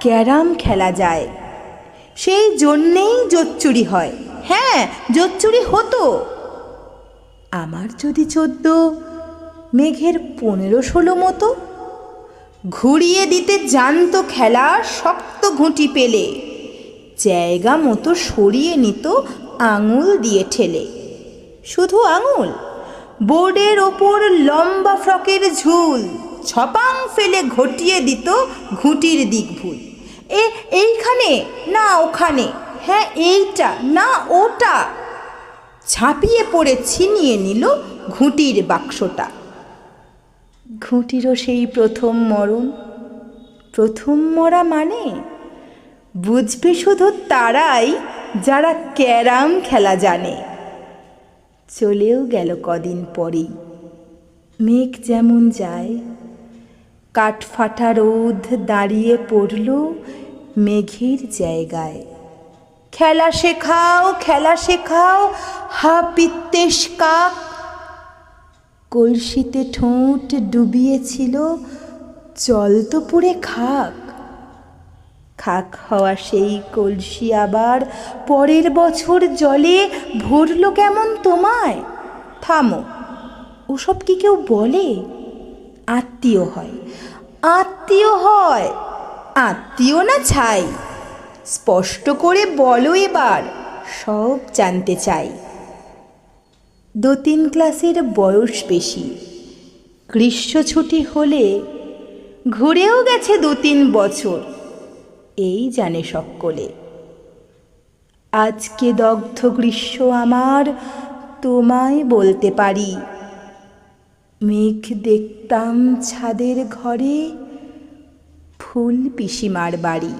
Carrom খেলা যায়। সেই জন্যেই জোচ্চুরি হয়। হ্যাঁ জোচ্চুরি হতো। আমার যদি চোদ্দ, মেঘের পনেরো, ষোলো মতো, ঘুরিয়ে দিতে জানতো খেলা শক্ত ঘুঁটি পেলে, জায়গা মতো সরিয়ে নিত আঙুল দিয়ে ঠেলে। শুধু আঙুল, বোর্ডের ওপর লম্বা ফ্রকের ঝুল, ছপাং ফেলে ঘটিয়ে দিত ঘুঁটির ভুল এ এইখানে? না ওখানে। হ্যাঁ এইটা। না, ওটা। ঝাঁপিয়ে পড়ে ছিনিয়ে নিল ঘুঁটির বাক্সটা। ঘুঁটিরও সেই প্রথম মরণ? প্রথম মরা মানে? বুঝবে শুধু তারাই যারা ক্যারাম খেলা জানে। চলেও গেল কদিন পরেই। মেঘ যেমন যায় কাঠফাটা রোদ দাঁড়িয়ে পড়ল মেঘের জায়গায়। খেলা শেখাও খেলা শেখাও হা পিত্তেশ কাক। কলসিতে ঠোঁট ডুবিয়েছিল জল তো পুড়ে খাক। খাক হওয়া সেই কলসি আবার পরের বছর জলে ভরল কেমন তোমায়? থামো, ওসব কি কেউ বলে? আত্মীয় হয়। আত্মীয় হয়। আত্মীয় না ছাই? স্পষ্ট করে বলো এবার, সব জানতে চাই। দু তিন ক্লাসের বয়স বেশি। গ্রীষ্ম ছুটি হলে ঘুরেও গেছে দু তিন বছর। এই জানে সকলে। আজকে দগ্ধ গ্রীষ্ম আমার তোমায় বলতে পারি। মেঘ দেখতাম ছাদের ঘরে ফুল পিসিমার বাড়ি।